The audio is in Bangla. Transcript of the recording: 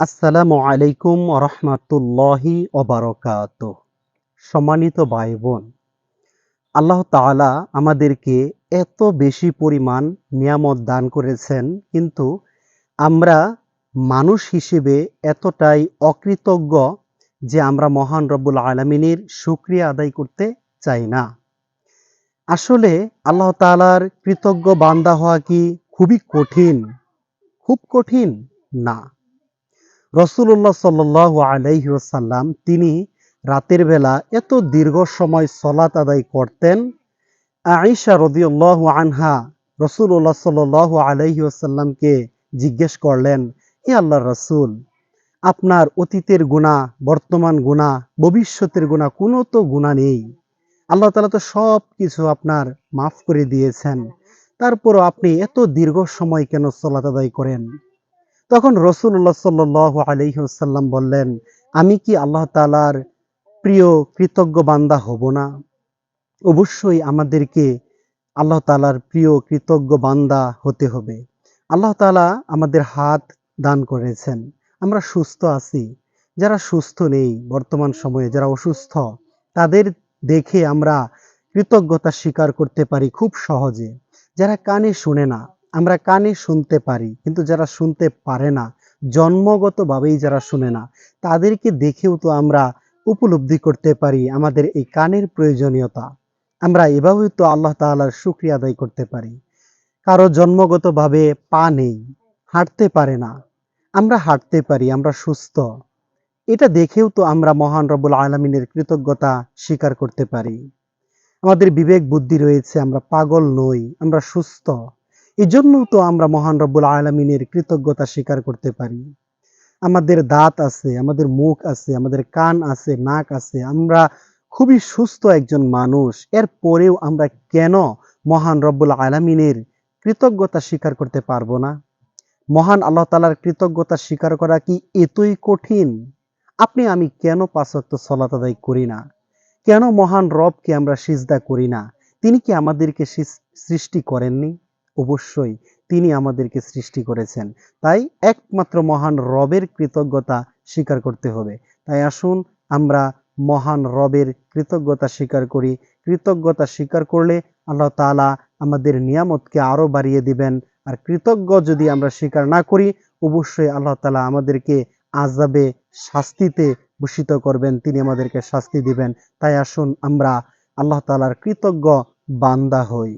আসসালামু আলাইকুম রহমাতুল্লাহি অবারকাত সম্মানিত ভাই বোন আল্লাহ তাআলা আমাদেরকে এত বেশি পরিমাণ নিয়ামত দান করেছেন, কিন্তু আমরা মানুষ হিসেবে এতটাই অকৃতজ্ঞ যে আমরা মহান রব্বুল আলমিনের শুক্রিয়া আদায় করতে চাই না। আসলে আল্লাহ তাআলার কৃতজ্ঞ বান্দা হওয়া কি খুবই কঠিন? খুব কঠিন না। রসুল্লাহ সাল্ল আলাইহি ওসাল্লাম তিনি রাতের বেলা এত দীর্ঘ সময় সলাত আদায় করতেন। আয়েশা রদিউল্লাহ আনহা রসুল্লাহ সাল্ল আলাইহি ওসাল্লামকে জিজ্ঞেস করলেন, এ আল্লাহ রসুল, আপনার অতীতের গুণা বর্তমান গুণা ভবিষ্যতের গুণা কোনো তো গুণা নেই। আল্লাহ তালা তো সব কিছু আপনার মাফ করে দিয়েছেন। তারপরও আপনি এত দীর্ঘ সময় কেন সলাত আদায় করেন? তখন রসুল্লাহ সাল্ল আলহিহাল্লাম বললেন, আমি কি আল্লাহ তালার প্রিয় কৃতজ্ঞ বান্দা হব না? অবশ্যই আমাদেরকে আল্লাহ তালার প্রিয় কৃতজ্ঞ বান্দা হতে হবে। আল্লাহ তালা আমাদের হাত দান করেছেন। আমরা সুস্থ আছি। যারা সুস্থ নেই বর্তমান সময়ে, যারা অসুস্থ, তাদের দেখে আমরা কৃতজ্ঞতা স্বীকার করতে পারি খুব সহজে। যারা কানে শুনে না আমরা কানে শুনতে পারি, কিন্তু যারা শুনতে পারে না, জন্মগতভাবেই যারা শুনে না, তাদেরকে দেখেও তো আমরা উপলব্ধি করতে পারি আমাদের এই কানের প্রয়োজনীয়তা। আমরা এভাবেই তো আল্লাহ তাআলার শুক্রিয়া আদায় করতে পারি। কারও জন্মগতভাবে পা নেই, হাঁটতে পারে না, আমরা হাঁটতে পারি, আমরা সুস্থ। এটা দেখেও তো আমরা মহান রব্বুল আলমিনের কৃতজ্ঞতা স্বীকার করতে পারি। আমাদের বিবেক বুদ্ধি রয়েছে, আমরা পাগল নই, আমরা সুস্থ। এই জন্যও তো আমরা মহান রব্বুল আলমিনের কৃতজ্ঞতা স্বীকার করতে পারি। আমাদের দাঁত আছে, আমাদের মুখ আছে, আমাদের কান আছে, নাক আছে, আমরা খুবই সুস্থ একজন মানুষ। এর পরেও আমরা কেন মহান রব্বুল আলমিনের কৃতজ্ঞতা স্বীকার করতে পারব না? মহান আল্লাহ তালার কৃতজ্ঞতা স্বীকার করা কি এতই কঠিন? আপনি, আমি কেন পাঁচক্ত সলাত আদায় করি না? কেন মহান রবকে আমরা সিজদা করি না? তিনি কি আমাদেরকে সৃষ্টি করেননি? অবশ্যই তিনি আমাদেরকে সৃষ্টি করেছেন। তাই একমাত্র মহান রবের কৃতজ্ঞতা স্বীকার করতে হবে। তাই আসুন আমরা মহান রবের কৃতজ্ঞতা স্বীকার করি। কৃতজ্ঞতা স্বীকার করলে আল্লাহ তালা আমাদের নিয়ামতকে আরও বাড়িয়ে দিবেন। আর কৃতজ্ঞ যদি আমরা স্বীকার না করি, অবশ্যই আল্লাহ তালা আমাদেরকে আজাবে শাস্তিতে ভূষিত করবেন। তিনি আমাদেরকে শাস্তি দিবেন। তাই আসুন আমরা আল্লাহ তালার কৃতজ্ঞ বান্দা হই।